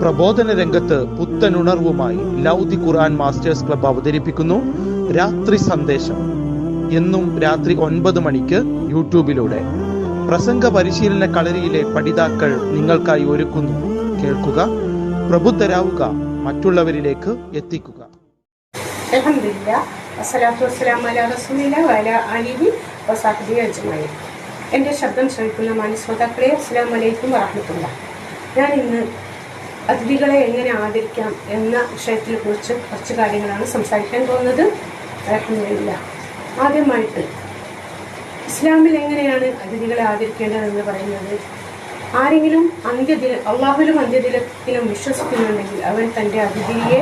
പ്രബോധന രംഗത്ത് പുത്തനുണർവുമായി ലൗദി ഖുർആൻ masters club അവതരിപ്പിക്കുന്നു. രാത്രി സന്ദേശം. എന്നും രാത്രി ഒൻപത് മണിക്ക് യൂട്യൂബിലൂടെ. പ്രസംഗ പരിശീലന കളരിയിലെ പഠിതാക്കൾ നിങ്ങൾക്കായി ഒരുക്കുന്നു. കേൾക്കുക പ്രബുദ്ധരാവുക മറ്റുള്ളവരിലേക്ക് എത്തിക്കുക. എന്റെ ശബ്ദം ശ്രമിക്കുന്ന മാനസ്വതാക്കളെ അസ്സാം വലൈക്കും വറഹമത്തുള്ള ഞാൻ ഇന്ന് അതിഥികളെ എങ്ങനെ ആദരിക്കാം എന്ന വിഷയത്തിനെ കുറിച്ച് കുറച്ച് കാര്യങ്ങളാണ് സംസാരിക്കാൻ പോകുന്നത്. അറിയില്ല ആദ്യമായിട്ട് ഇസ്ലാമിൽ എങ്ങനെയാണ് അതിഥികളെ ആദരിക്കേണ്ടതെന്ന് പറയുന്നത്? ആരെങ്കിലും അന്ത്യദിന അള്ളാഹുലും അന്ത്യദിനത്തിലും വിശ്വസിക്കുന്നുണ്ടെങ്കിൽ അവൻ തന്റെ അതിഥിയെ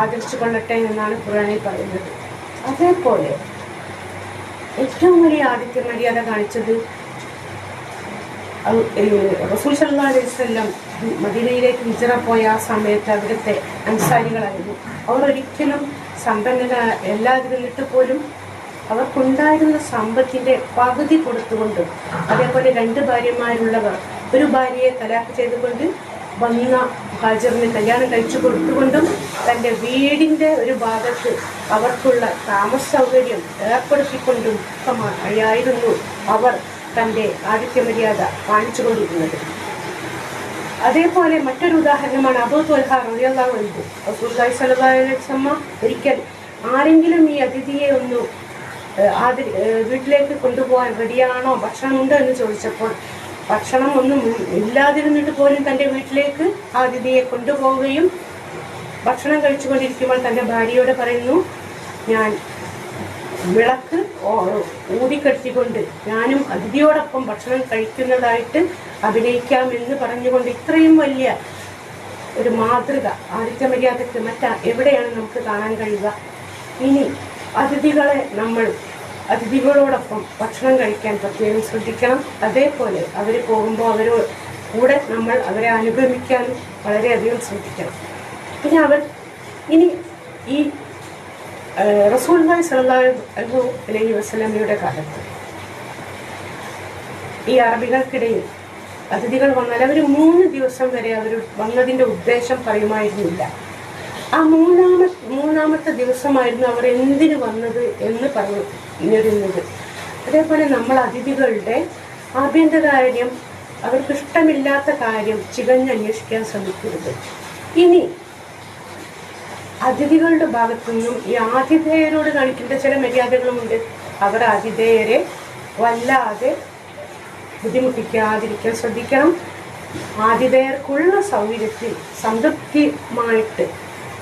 ആദരിച്ചു കൊള്ളട്ടെ എന്നാണ് ഖുറാനിൽ പറയുന്നത്. അതേപോലെ ഏറ്റവും വലിയ ആദിത്യ മര്യാദ കാണിച്ചത് റസൂൽ സല്ലാ അലൈഹി വസല്ലം മദീനയിലേക്ക് ഹിജറ പോയ ആ സമയത്ത് അവിടുത്തെ അൻസാരികളായിരുന്നു. അവർ ഒരിക്കലും സമ്പന്നര എല്ലാതിരുന്നിട്ട് പോലും അവർക്കുണ്ടായിരുന്ന സമ്പത്തിന്റെ പകുതി കൊടുത്തുകൊണ്ട് അതേപോലെ രണ്ട് ഭാര്യമാരുള്ളവർ ഒരു ഭാര്യയെ തലാഖ് ചെയ്തുകൊണ്ട് വന്ന ഹാജറിന് കല്യാണം കഴിച്ചു കൊടുത്തുകൊണ്ടും തന്റെ വീടിന്റെ ഒരു ഭാഗത്ത് അവർക്കുള്ള താമസ സൗകര്യം ഏർപ്പെടുത്തിക്കൊണ്ടും ആയിരുന്നു അവർ തന്റെ ആദിത്യ മര്യാദ കാണിച്ചുകൊണ്ടിരുന്നത്. അതേപോലെ മറ്റൊരു ഉദാഹരണമാണ് അബൂ ത്വൽഹ റളിയല്ലാഹു അൻഹു. ഒരിക്കൽ ആരെങ്കിലും ഈ അതിഥിയെ ഒന്ന് ആദി വീട്ടിലേക്ക് കൊണ്ടുപോകാൻ റെഡിയാണോ? ഭക്ഷണമുണ്ടോ എന്ന് ചോദിച്ചപ്പോൾ ഭക്ഷണം ഒന്നും ഇല്ലാതിരുന്നിട്ട് പോലും തന്റെ വീട്ടിലേക്ക് ആ അതിഥിയെ കൊണ്ടുപോവുകയും ഭക്ഷണം കഴിച്ചുകൊണ്ടിരിക്കുമ്പോൾ തന്റെ ഭാര്യയോട് പറയുന്നു ഞാൻ വിളക്ക് ഊതിക്കെട്ടിക്കൊണ്ട് ഞാനും അതിഥിയോടൊപ്പം ഭക്ഷണം കഴിക്കുന്നതായിട്ട് അഭിനയിക്കാമെന്ന് പറഞ്ഞുകൊണ്ട് ഇത്രയും വലിയ ഒരു മാതൃക ആദിത്യ മര്യാദയ്ക്ക് മറ്റാ എവിടെയാണ് നമുക്ക് കാണാൻ കഴിയുക? ഇനി അതിഥികളെ നമ്മൾ അതിഥികളോടൊപ്പം ഭക്ഷണം കഴിക്കാൻ പ്രത്യേകം ശ്രദ്ധിക്കണം. അതേപോലെ അവർ പോകുമ്പോൾ അവർ കൂടെ നമ്മൾ അവരെ അനുഗമിക്കാനും വളരെയധികം ശ്രദ്ധിക്കണം. പിന്നെ അവർ ഇനി ഈ റസൂൽ സല്ലല്ലാഹു അലൈഹി വസ്ലമിയുടെ കാലത്ത് ഈ അറബികൾക്കിടയിൽ അതിഥികൾ വന്നാൽ അവർ മൂന്ന് ദിവസം വരെ അവർ വന്നതിന്റെ ഉദ്ദേശം പറയുമായിരുന്നില്ല. ആ മൂന്നാമത്തെ മൂന്നാമത്തെ ദിവസമായിരുന്നു അവർ എന്തിനു വന്നത് എന്ന് പറഞ്ഞിരുന്നത്. അതേപോലെ നമ്മൾ അതിഥികളുടെ ആഭ്യന്തരകാര്യം അവർക്ക് ഇഷ്ടമില്ലാത്ത കാര്യം ചികഞ്ഞന്വേഷിക്കാൻ ശ്രമിക്കരുത്. ഇനി അതിഥികളുടെ ഭാഗത്തു നിന്നും ഈ ആതിഥേയരോട് കാണിക്കേണ്ട ചില മര്യാദകളുമുണ്ട്. അവർ ആതിഥേയരെ വല്ലാതെ ബുദ്ധിമുട്ടിക്കാതിരിക്കാൻ ശ്രദ്ധിക്കണം. ആതിഥേയർക്കുള്ള സൗകര്യത്തിൽ സംതൃപ്തിയുമായിട്ട്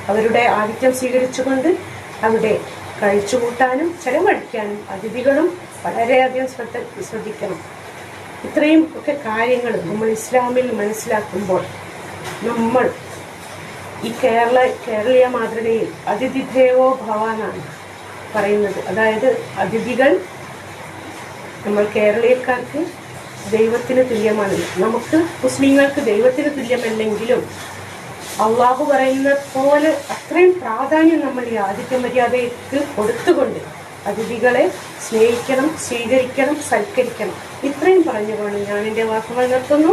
അവരുടെ ആതിഥ്യം സ്വീകരിച്ചുകൊണ്ട് അവിടെ കഴിച്ചുകൂട്ടാനും ചെലവഴിക്കാനും അതിഥികളും വളരെയധികം ശ്രദ്ധ ശ്രദ്ധിക്കണം. ഇത്രയും ഒക്കെ കാര്യങ്ങൾ നമ്മൾ ഇസ്ലാമിൽ മനസ്സിലാക്കുമ്പോൾ നമ്മൾ ഈ കേരള കേരളീയ മാതൃകയിൽ അതിഥിദേവോ ഭവാനാണ് പറയുന്നത്. അതായത് അതിഥികൾ നമ്മൾ കേരളീയക്കാർക്ക് ദൈവത്തിന് തുല്യമാണ്. നമുക്ക് മുസ്ലിങ്ങൾക്ക് ദൈവത്തിന് തുല്യമല്ലെങ്കിലും അള്ളാഹു പറയുന്ന പോലെ അത്രയും പ്രാധാന്യം നമ്മൾ ഈ ആദിത്യ മര്യാദയ്ക്ക് കൊടുത്തുകൊണ്ട് അതിഥികളെ സ്നേഹിക്കണം സ്വീകരിക്കണം സൽക്കരിക്കണം. ഇത്രയും പറഞ്ഞുകൊണ്ട് ഞാൻ എന്റെ വാക്കുകൾ നിർത്തുന്നു.